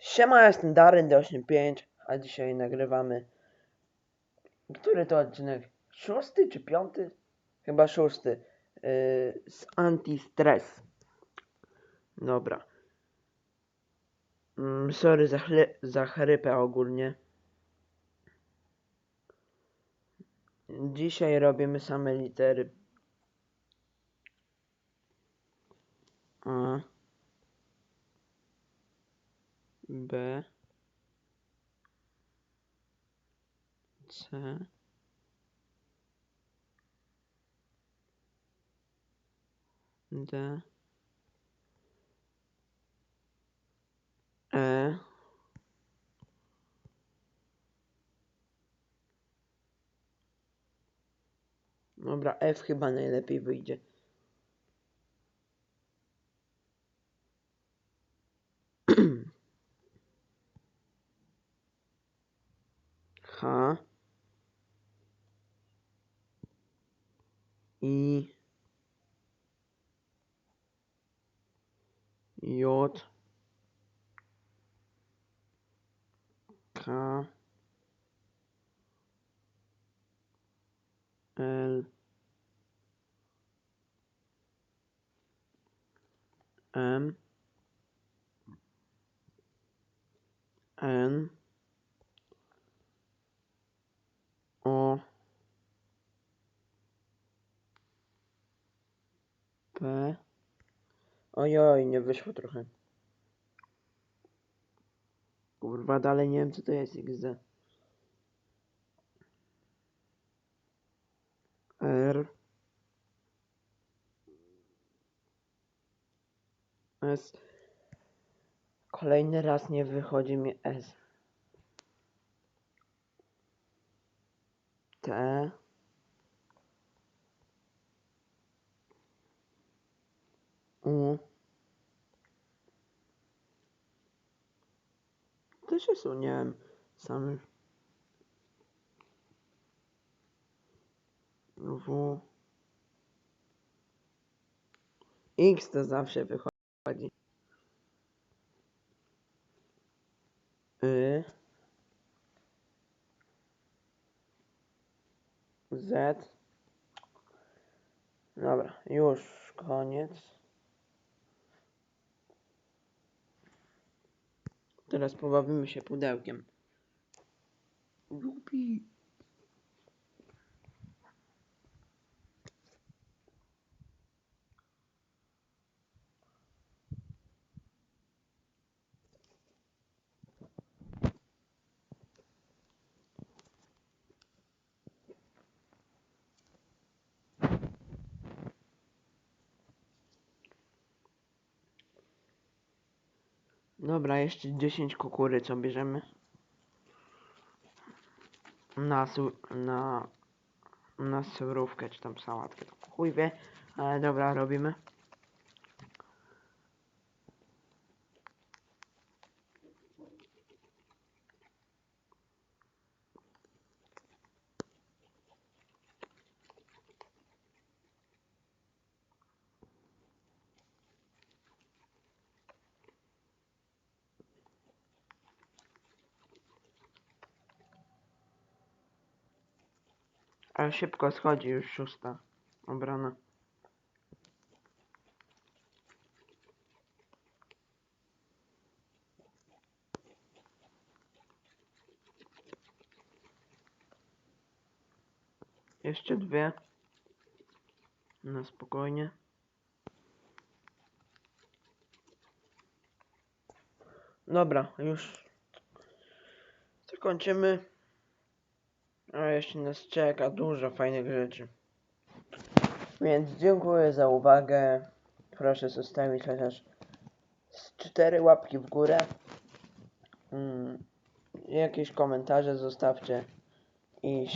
Siema, jestem Daryn D85, a dzisiaj nagrywamy. Który to odcinek? Szósty czy piąty? Chyba szósty. Yy, z anti-stress. Dobra. Mm, sorry za, chle- za chrypę ogólnie. Dzisiaj robimy same litery. A. B C D E Dobra, F chyba najlepiej wyjdzie. I. J. K. L. M. N O P Ojoj, nie wyszło trochę. Kurwa, dalej nie wiem co to jest XD. R S Kolejny raz nie wychodzi mi S. T U Też się suniałem samym. W X to zawsze wychodzi. Z Dobra, już koniec. Teraz pobawimy się pudełkiem. Lubi. Dobra, jeszcze 10 kukury, co bierzemy? Na, na, na surówkę, czy tam sałatkę. Chuj wie, ale dobra, robimy. Ale szybko schodzi już szósta obrona. Jeszcze dwie. Na spokojnie. Dobra, już zakończymy. A jeszcze nas czeka dużo fajnych rzeczy. Więc dziękuję za uwagę. Proszę zostawić chociaż z cztery łapki w górę. Mm, jakieś komentarze zostawcie. I